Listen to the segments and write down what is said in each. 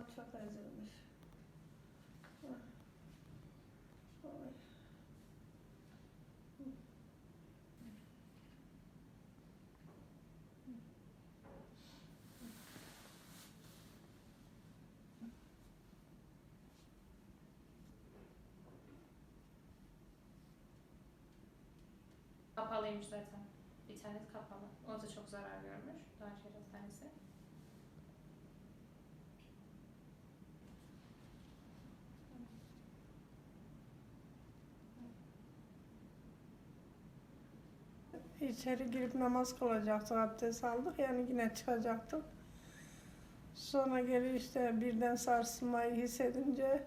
Tavan çok. Oy. Kapalıymış zaten. Tanesi kapalı. O da çok zarar görmüş. Doğanşehir Hastanesi. İçeri girip namaz kılacaktık, abdest aldık yani yine çıkacaktık. Sonra geri işte birden sarsılmayı hissedince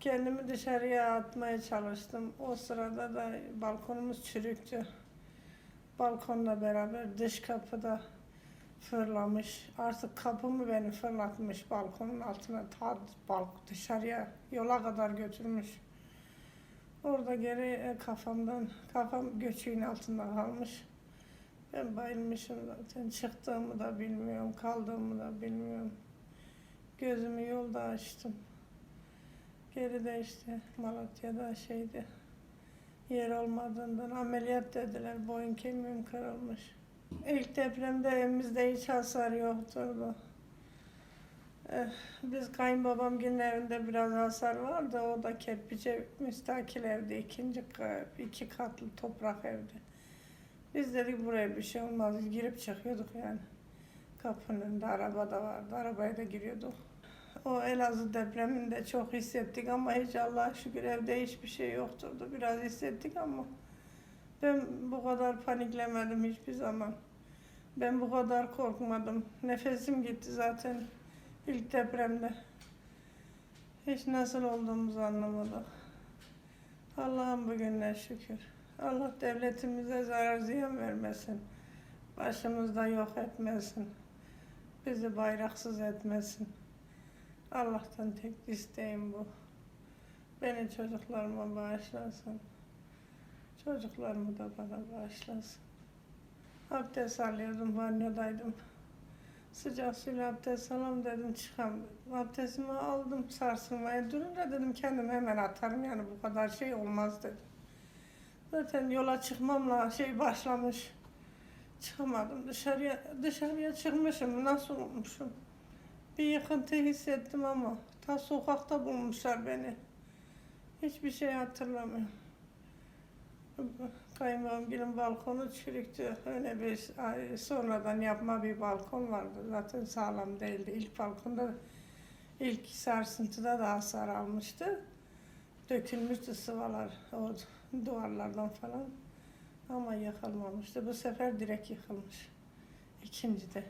kendimi dışarıya atmaya çalıştım. O sırada da balkonumuz çürüktü. Balkonla beraber dış kapıda fırlamış. Artık kapımı beni fırlatmış balkonun altına ta balk dışarıya yola kadar götürmüş. Orada geri e, kafamdan, kafam göçüğün altında kalmış. Ben bayılmışım zaten. Çıktığımı da bilmiyorum, kaldığımı da bilmiyorum. Gözümü yolda açtım. Geride işte Malatya'da şeydi. Yer olmadığından ameliyat dediler. Boyun kemiğim kırılmış. İlk depremde evimizde hiç hasar yokturdu. Eh, Biz kayınbabam günün evinde biraz hasar vardı. O da kerpiçe müstakil evde. ikinci iki katlı toprak evde. Biz dedik buraya bir şey olmaz. Girip çıkıyorduk yani. Kapının önünde araba da vardı. Arabaya da giriyorduk. O Elazığ depreminde çok hissettik ama hiç Allah'a şükür evde hiçbir şey yokturdu. Biraz hissettik ama ben bu kadar paniklemedim hiçbir zaman. Ben bu kadar korkmadım. Nefesim gitti zaten ilk depremde. Hiç nasıl olduğumuzu anlamadık. Allah'ım bugünler şükür. Allah devletimize zarar ziyan vermesin. Başımızda yok etmesin. Bizi bayraksız etmesin. Allah'tan tek isteğim bu. Beni çocuklarıma bağışlasın. Çocuklarımı da bana bağışlasın. Abdest alıyordum, banyodaydım. Sıcak suyla abdest alalım dedim, çıkam dedim. Abdestimi aldım, sarsılmaya durunca dedim kendim hemen atarım yani bu kadar şey olmaz dedim. Zaten yola çıkmamla şey başlamış. Çıkamadım dışarıya, dışarıya çıkmışım, nasıl olmuşum? Bir yıkıntı hissettim ama ta sokakta bulmuşlar beni. Hiçbir şey hatırlamıyorum. Kayınbabamgilin balkonu çürüktü. Öyle bir sonradan yapma bir balkon vardı. Zaten sağlam değildi. İlk balkonda ilk sarsıntıda da hasar almıştı. Dökülmüştü sıvalar o duvarlardan falan. Ama yıkılmamıştı. Bu sefer direkt yıkılmış. İkincide.